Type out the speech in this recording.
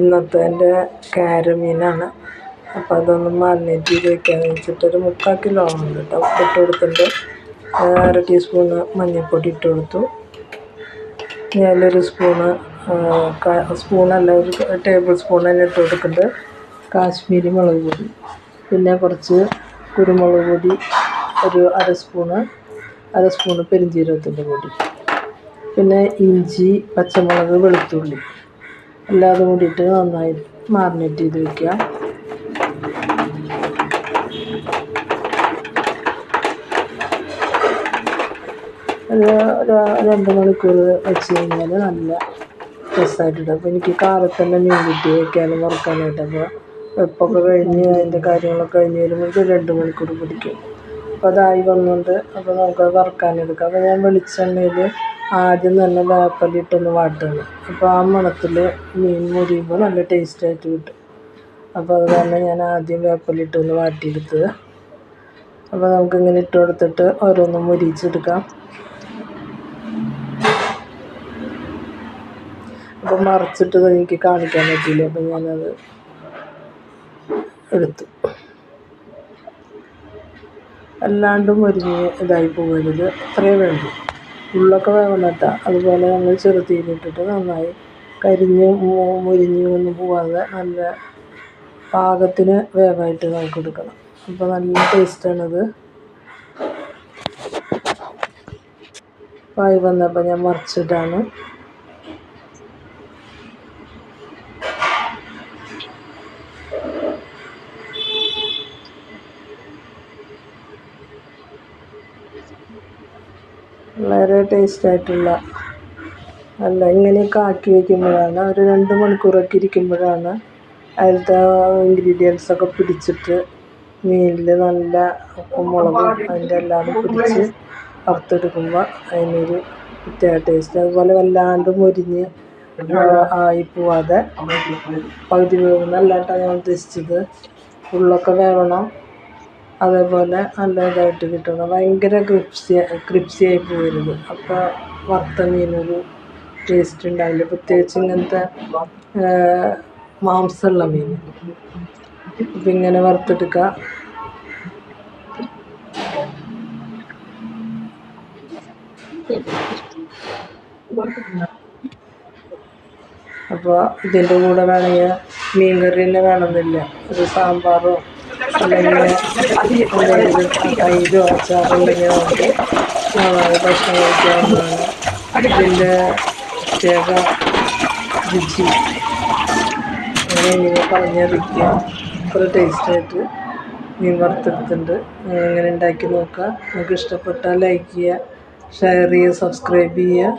ഇന്നത്തെ എന്റെ കാരമീനാണ്. അപ്പോൾ അതൊന്ന് മാറിനേറ്റ് ചെയ്ത് വെക്കാമെന്ന് വെച്ചിട്ട് ഒരു മുക്കാൽ കിലോ ഉണ്ട് കേട്ടോ. ഇട്ട് കൊടുത്തിട്ട് അര ടീസ്പൂണ് മഞ്ഞൾപ്പൊടി ഇട്ട് കൊടുത്തു. ഞാനൊരു സ്പൂണ് സ്പൂണല്ല ഒരു ടേബിൾ സ്പൂൺ തന്നെ ഇട്ട് കൊടുക്കുന്നുണ്ട് കാശ്മീരി മുളക് പൊടി. പിന്നെ കുറച്ച് കുരുമുളക് പൊടി ഒരു അര സ്പൂണ് അര സ്പൂണ് പെരിഞ്ജീരകത്തിന്റെ പൊടി. പിന്നെ ഇഞ്ചി പച്ചമുളക് വെളുത്തുള്ളി. എല്ലാതും കൂടിയിട്ട് നന്നായി മാറിനേറ്റ് ചെയ്ത് വെക്കുക. ഒരു രണ്ട് മണിക്കൂർ വെച്ച് കഴിഞ്ഞാൽ നല്ല രസമായിട്ടുണ്ട് അപ്പോൾ എനിക്ക് കാലത്ത് തന്നെ മീൻ കിട്ടി വയ്ക്കാനും വറുക്കാനായിട്ട്. അപ്പോൾ വെപ്പൊക്കെ കഴിഞ്ഞ് അതിന്റെ കാര്യങ്ങളൊക്കെ കഴിഞ്ഞ് വരുമ്പോൾ ഒരു രണ്ട് മണിക്കൂർ പിടിക്കും. അപ്പോൾ അതായി വന്നുകൊണ്ട് അപ്പോൾ നമുക്ക് വറുക്കാനെടുക്കാം. അപ്പോൾ ഞാൻ വെളിച്ചെണ്ണയിൽ ആദ്യം തന്നെ വേപ്പലിട്ടൊന്ന് വാട്ടുകയാണ്. അപ്പോൾ ആ മണത്തിൽ മീൻ മുരിയുമ്പോൾ നല്ല ടേസ്റ്റായിട്ട് കിട്ടും. അപ്പോൾ അത് ഞാൻ ആദ്യം വേപ്പലിട്ടൊന്ന് വാട്ടിയെടുത്തത്. അപ്പോൾ നമുക്കിങ്ങനെ ഇട്ട് കൊടുത്തിട്ട് ഓരോന്നും മുരിച്ചെടുക്കാം അപ്പോൾ മറിച്ചിട്ട് എനിക്ക് കാണിക്കാൻ പറ്റിയില്ല. അപ്പോൾ ഞാനത് എടുത്തു. അല്ലാണ്ടും ഒരുങ്ങി ഇതായി പോകരുത്. അത്രയേ വേണ്ടൂ. ഉള്ളൊക്കെ വേവണം കേട്ടോ. അതുപോലെ നമ്മൾ ചെറുതീയിലിട്ടിട്ട് നന്നായി കരിഞ്ഞ് മുരിഞ്ഞ് ഒന്നും പോവാതെ നല്ല പാകത്തിന് വേവായിട്ട് നമുക്ക് എടുക്കണം. അപ്പോൾ നല്ല ടേസ്റ്റാണത്. വായി വന്നപ്പോൾ ഞാൻ മറിച്ചിട്ടാണ്. വളരെ ടേസ്റ്റായിട്ടുള്ള അല്ല ഇങ്ങനെയൊക്കെ ആക്കി വയ്ക്കുമ്പോഴാണ് ഒരു രണ്ട് മണിക്കൂറൊക്കെ ഇരിക്കുമ്പോഴാണ് അതിലത്തെ ഇൻഗ്രീഡിയൻസ് ഒക്കെ പിടിച്ചിട്ട് മീനിൽ നല്ല ഉപ്പും മുളകും അതിന്റെ എല്ലാം പിടിച്ച് വറുത്തെടുക്കുമ്പോൾ അതിനൊരു പ്രത്യേക ടേസ്റ്റ് അതുപോലെ വല്ലാണ്ട് മുരിഞ്ഞ് ആയി പോവാതെ പകുതി വേവുന്നല്ലാട്ടാണ് ഞാൻ ഉദ്ദേശിച്ചത് ഉള്ളൊക്കെ വേവണം. അതേപോലെ നല്ല ഇതായിട്ട് കിട്ടണം ഭയങ്കര ക്രിപ്സി ക്രിപ്സിയായി പോകരുത് അപ്പോൾ വറുത്ത മീനൊരു ടേസ്റ്റ് ഉണ്ടാവില്ല പ്രത്യേകിച്ച് ഇങ്ങനത്തെ മാംസമുള്ള മീൻ. അപ്പം ഇങ്ങനെ വറുത്തെടുക്കുക അപ്പോൾ ഇതിന്റെ കൂടെ വേണമെങ്കിൽ മീൻ കറി തന്നെ വേണമെന്നില്ല. ഒരു സാമ്പാറോ അല്ലെങ്കിൽ പറഞ്ഞറിയിക്കുക അത്ര ടേസ്റ്റായിട്ട് മീൻ വറുത്തെടുത്തിട്ടുണ്ട് അങ്ങനെ ഉണ്ടാക്കി നോക്കുക നിങ്ങൾക്ക് ഇഷ്ടപ്പെട്ടാൽ ലൈക്ക് ചെയ്യുക ഷെയർ ചെയ്യുക സബ്സ്ക്രൈബ് ചെയ്യുക